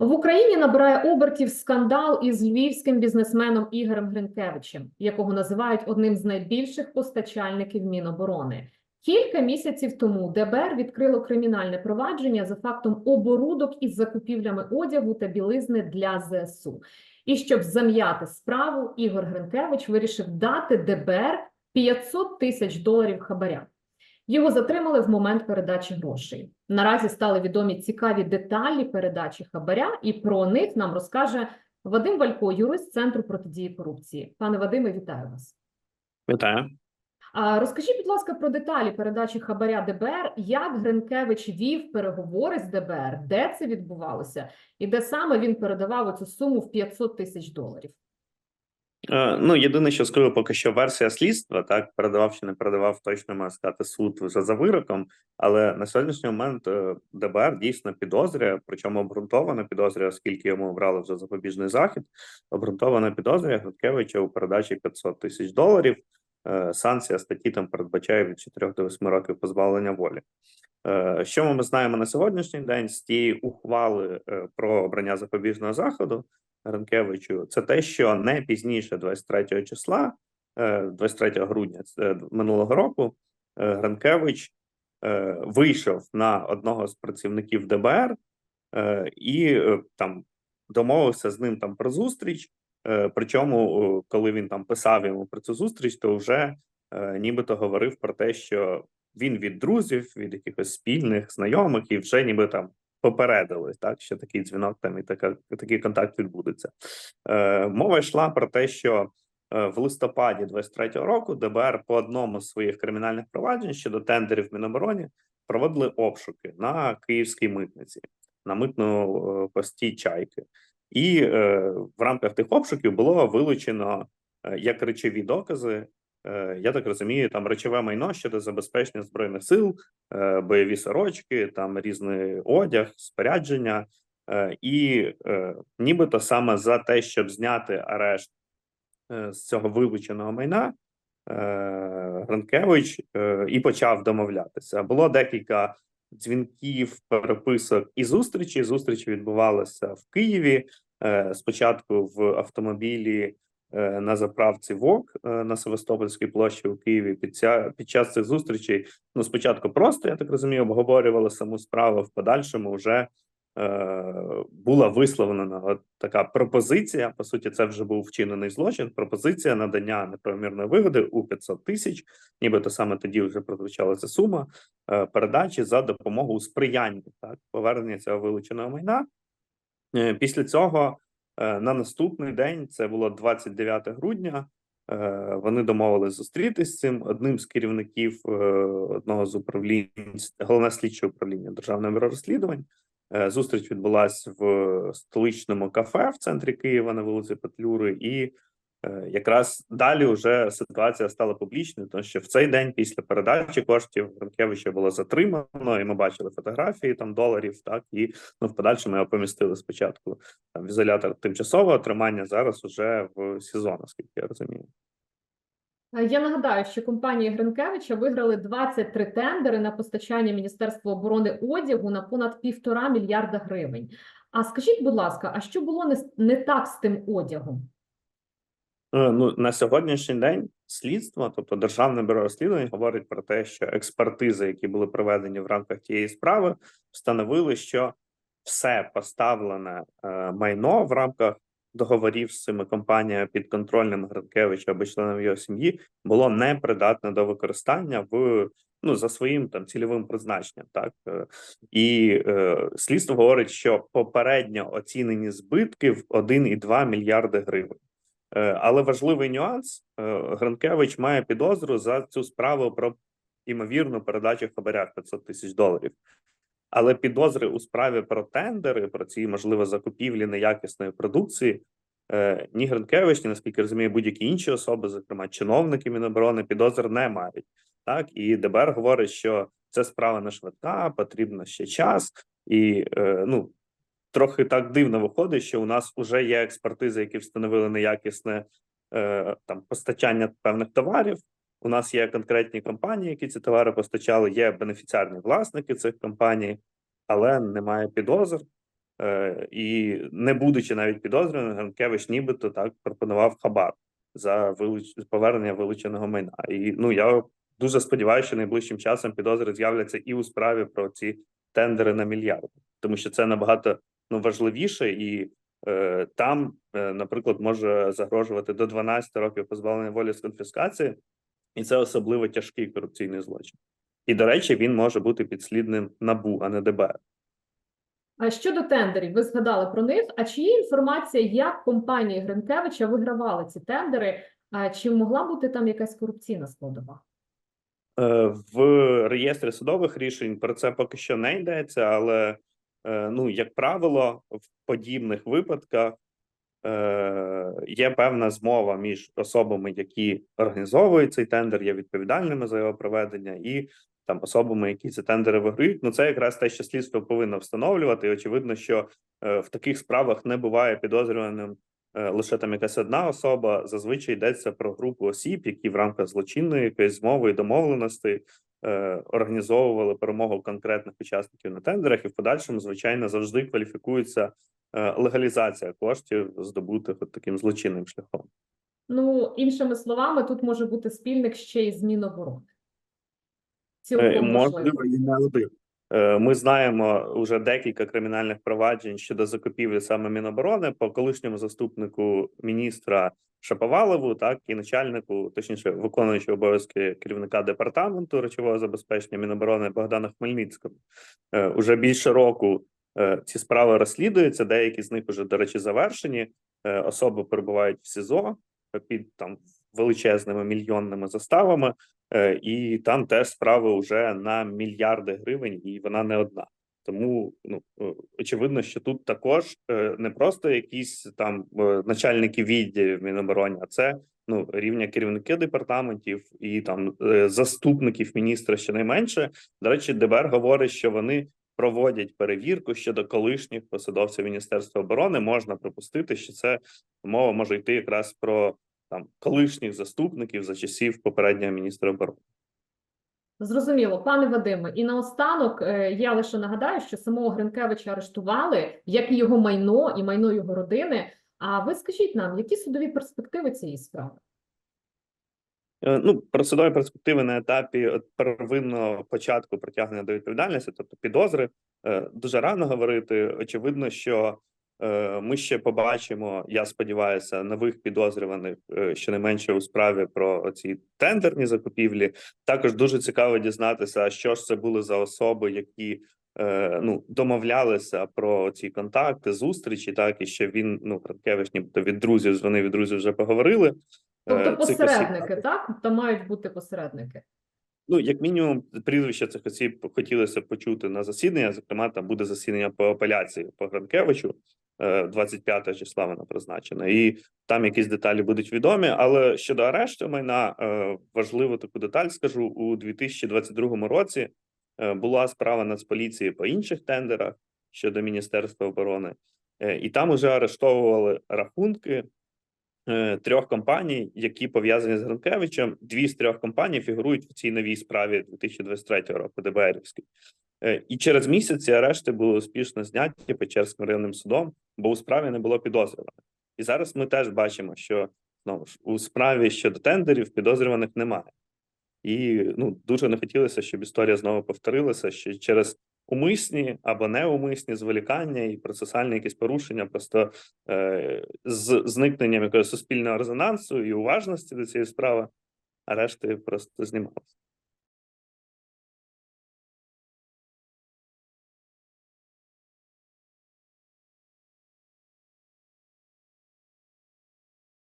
В Україні набирає обертів скандал із львівським бізнесменом Ігорем Гринкевичем, якого називають одним з найбільших постачальників Міноборони. Кілька місяців тому ДБР відкрило кримінальне провадження за фактом оборудок із закупівлями одягу та білизни для ЗСУ. І щоб зам'яти справу, Ігор Гринкевич вирішив дати ДБР 500 тисяч доларів хабаря. Його затримали в момент передачі грошей. Наразі стали відомі цікаві деталі передачі хабаря, і про них нам розкаже Вадим Валько, юрист Центру протидії корупції. Пане Вадиме, вітаю вас. Вітаю. Розкажіть, будь ласка, про деталі передачі хабаря ДБР. Як Гринкевич вів переговори з ДБР, де це відбувалося, і де саме він передавав оцю суму в 500 тисяч доларів? Е, Ну, єдине, що скажу, поки що версія слідства, так передавав чи не передавав, точно має сказати суд вже за вироком. Але на сьогоднішній момент е, ДБР дійсно підозрює, причому обґрунтовано підозрює, оскільки йому обрали вже запобіжний захід. Обґрунтовано підозрює Гринкевича у передачі 500 тисяч доларів. Е, Санкція статті там передбачає від 4 до 8 років позбавлення волі. Що ми знаємо на сьогоднішній день з тієї ухвали про обрання запобіжного заходу? Гринкевичу, це те, що не пізніше 23 числа, е, 23 грудня минулого року, е, Гринкевич е, вийшов на одного з працівників ДБР е, і е, там домовився з ним там про зустріч. Е, Причому, е, коли він там писав йому про цю зустріч, то вже е, нібито говорив про те, що він від друзів, від якихось спільних знайомих, і вже ніби там попередили, так що такий дзвінок там і така такий контакт відбудеться. Е, Мова йшла про те, що е, в листопаді 23-го року ДБР по одному з своїх кримінальних проваджень щодо тендерів в Мінобороні проводили обшуки на київській митниці, на митну е, пості чайки. І е, в рамках тих обшуків було вилучено е, як речові докази. Е, Я так розумію, там речове майно щодо забезпечення збройних сил, е, бойові сорочки, там різний одяг, спорядження, Е, і нібито саме за те, щоб зняти арешт з цього вилученого майна, Гранкевич і почав домовлятися. Було декілька дзвінків, переписок і зустрічі. Зустрічі відбувалися в Києві. Спочатку в автомобілі на заправці ВОК е, на Севастопольській площі у Києві. Під, ця, під час цих зустрічей ну спочатку просто я так розумію, обговорювали саму справу. В подальшому вже е, була висловлена от така пропозиція. По суті, це вже був вчинений злочин. Пропозиція надання неправомірної вигоди у 500 тисяч, нібито саме тоді вже прозвучала ця сума е, передачі за допомогою у сприянні так повернення цього вилученого майна. Е, Після цього е, на наступний день, це було 29 грудня. е, Вони домовились зустрітися з цим одним з керівників е, одного з управлінь головне слідче управління Державного бюро розслідувань. Е, Зустріч відбулася в столичному кафе в центрі Києва на вулиці Петлюри, і е, якраз далі вже ситуація стала публічною, тому що в цей день після передачі коштів Гринкевича було затримано, і ми бачили фотографії там доларів. Так і ну в подальшому його помістили спочатку там в ізолятор тимчасового тримання. Зараз уже в СІЗО, наскільки я розумію. Е, Я нагадаю, що компанії Гринкевича виграли 23 тендери на постачання Міністерства оборони одягу на понад півтора мільярда гривень. А скажіть, будь ласка, а що було не, не так з тим одягом? Е, Ну на сьогоднішній день слідство, тобто державне бюро розслідувань, говорить про те, що експертизи, які були проведені в рамках тієї справи, встановили, що все поставлене е, майно в рамках договорів з цими компаніями підконтрольним Гринкевича або членам його сім'ї було непридатне до використання в ну за своїм там цільовим призначенням. Так Е, і е, слідство говорить, що попередньо оцінені збитки в 1,2 мільярди гривень. Е, Але важливий нюанс: е, Гранкевич має підозру за цю справу про імовірну передачу в 500 тисяч доларів. Але підозри у справі про тендери, про ці можливо закупівлі неякісної продукції. е, Ні Гринкевич, ні наскільки я розумію, будь-які інші особи, зокрема чиновники Міноборони, підозр не мають. Так і ДБР говорить, що це справа не швидка, потрібно ще час, і ну трохи так дивно виходить, що у нас вже є експертизи, які встановили неякісне е, там постачання певних товарів. У нас є конкретні компанії, які ці товари постачали. Є бенефіціарні власники цих компаній, але немає підозр. Е, і не будучи навіть підозрюваним, Гранкевич нібито так пропонував хабар за вилуч... повернення вилученого майна. І ну я дуже сподіваюся, що найближчим часом підозри з'являться і у справі про ці тендери на мільярди, тому що це набагато ну важливіше, і е, там, е, наприклад, може загрожувати до 12 років позбавлення волі з конфіскації, і це особливо тяжкий корупційний злочин. І до речі, він може бути підслідним набу, а не ДБР. А щодо тендерів, ви згадали про них. А чи є інформація, як компанії Гринкевича вигравали ці тендери? А чи могла бути там якась корупційна складова? Е, В реєстрі судових рішень про це поки що не йдеться, але ну, як правило, в подібних випадках е, є певна змова між особами, які організовують цей тендер, є відповідальними за його проведення, і там особами, які ці тендери виграють. Ну це якраз те, що слідство повинно встановлювати. І очевидно, що е, в таких справах не буває підозрюваним е, лише там якась одна особа. Зазвичай йдеться про групу осіб, які в рамках злочинної якоїсь змови і домовленості е, організовували перемогу конкретних учасників на тендерах, і в подальшому, звичайно, завжди кваліфікується е, легалізація коштів, здобутих от таким злочинним шляхом. Ну, іншими словами, тут може бути спільник ще й з Міноборони. Е, Цілком можливо. Можливо, і не один. Е, Ми знаємо вже декілька кримінальних проваджень щодо закупівлі саме Міноборони по колишньому заступнику міністра Шаповалову, так і начальнику, точніше, виконуючого обов'язки керівника департаменту речового забезпечення Міноборони Богдана Хмельницького. Е, Уже більше року е, ці справи розслідуються. Деякі з них вже, до речі, завершені. Е, Особи перебувають в СІЗО під там величезними мільйонними заставами. Е, і там теж справи вже на мільярди гривень, і вона не одна. Тому ну е, очевидно, що тут також е, не просто якісь там е, начальники відділів Міноборони, а це ну рівня керівники департаментів і там заступників міністра щонайменше. До речі, ДБР говорить, що вони проводять перевірку щодо колишніх посадовців Міністерства оборони. Можна припустити, що це мова може йти якраз про там колишніх заступників за часів попереднього міністра оборони. Зрозуміло, пане Вадиме, і наостанок е, я лише нагадаю, що самого Гринкевича арештували, як і його майно, і майно його родини. А ви скажіть нам, які судові перспективи цієї справи? Е, Ну, про судові перспективи на етапі первинного початку притягнення до відповідальності, тобто підозри, е, дуже рано говорити. Очевидно, що е, ми ще побачимо, я сподіваюся, нових підозрюваних е, щонайменше у справі про ці тендерні закупівлі. Також дуже цікаво дізнатися, що ж це були за особи, які е, ну домовлялися про ці контакти, зустрічі, так і що він ну Франкевич, нібито від друзів з вони від друзів вже поговорили. Тобто Е, посередники, так? Там мають бути посередники. Ну, як мінімум, прізвища цих осіб хотілося почути на засідання. Зокрема, там буде засідання по апеляції по Гранкевичу, е, 25 числа вона призначена, і там якісь деталі будуть відомі. Але щодо арешту майна, е, важливу таку деталь скажу у 2022 році. е, Була справа Нацполіції по інших тендерах щодо Міністерства оборони, е, і там уже арештовували рахунки е, трьох компаній, які пов'язані з Гринкевичем. Дві з трьох компаній фігурують в цій новій справі 2023 року ДБРівській. Е, І через місяць ці арешти були успішно зняті Печерським районним судом, бо у справі не було підозрюваних. І зараз ми теж бачимо, що знову ж у справі щодо тендерів підозрюваних немає. І ну дуже не хотілося, щоб історія знову повторилася, що через умисні або неумисні зволікання і процесуальні якісь порушення, просто е, з зникненням якогось суспільного резонансу і уважності до цієї справи, а решти просто знімалися.